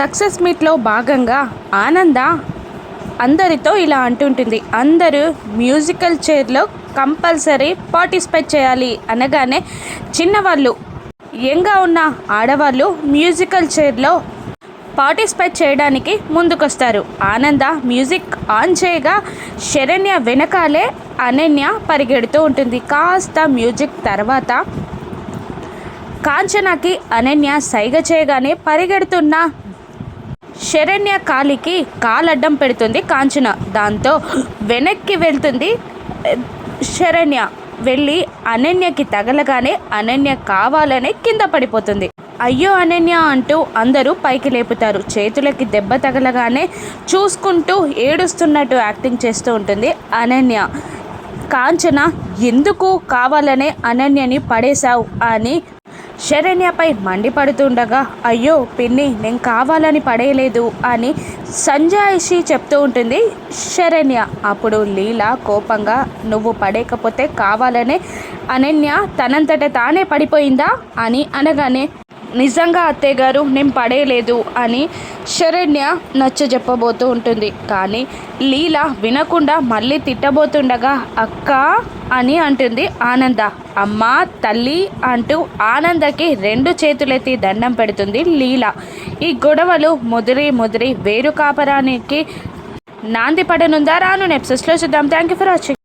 Success మీట్లో భాగంగా ఆనంద అందరితో ఇలా అంటుంటుంది. అందరూ మ్యూజికల్ చైర్లో కంపల్సరీ పార్టిసిపేట్ చేయాలి అనగానే చిన్నవాళ్ళు యంగా ఉన్న ఆడవాళ్ళు మ్యూజికల్ చైర్లో పార్టిసిపేట్ చేయడానికి ముందుకొస్తారు. ఆనంద మ్యూజిక్ ఆన్ చేయగా శరణ్య వెనకాలే అనన్య పరిగెడుతూ ఉంటుంది. కాస్త మ్యూజిక్ తర్వాత కాంచనాకి అనన్య సైగ చేయగానే పరిగెడుతున్న శరణ్య కాలికి కాలడ్డం పెడుతుంది కాంచన. దాంతో వెనక్కి వెళ్తుంది శరణ్య. వెళ్ళి అనన్యకి తగలగానే అనన్య కావాలనే కింద పడిపోతుంది. అయ్యో అనన్య అంటూ అందరూ పైకి లేపుతారు. చేతులకి దెబ్బ తగలగానే చూసుకుంటూ ఏడుస్తున్నట్టు యాక్టింగ్ చేస్తూ ఉంటుంది అనన్య. కాంచన ఎందుకు కావాలనే అనన్యని పడేశావు అని శరణ్యపై మండిపడుతుండగా అయ్యో పిన్ని నేను కావాలని పడేయలేదు అని సంజాయిషి చెప్తూ ఉంటుంది శరణ్య. అప్పుడు లీల కోపంగా నువ్వు పడేయకపోతే కావాలనే అనన్య తనంతట తానే పడిపోయిందా? అని అనగానే నిజంగా అత్తయ్య గారు నేను పడేయలేదు అని శరణ్య నచ్చ చెప్పబోతూ ఉంటుంది. కానీ లీల వినకుండా మళ్ళీ తిట్టబోతుండగా అక్క అని అంటుంది ఆనంద. అమ్మ తల్లి అంటూ ఆనందకి రెండు చేతులెత్తి దండం పెడుతుంది లీల. ఈ గొడవలు ముదిరి ముదిరి వేరు కాపరానికి నాంది పడనుందా? రాను నెప్సెస్లో చూద్దాం. Thank you for watching.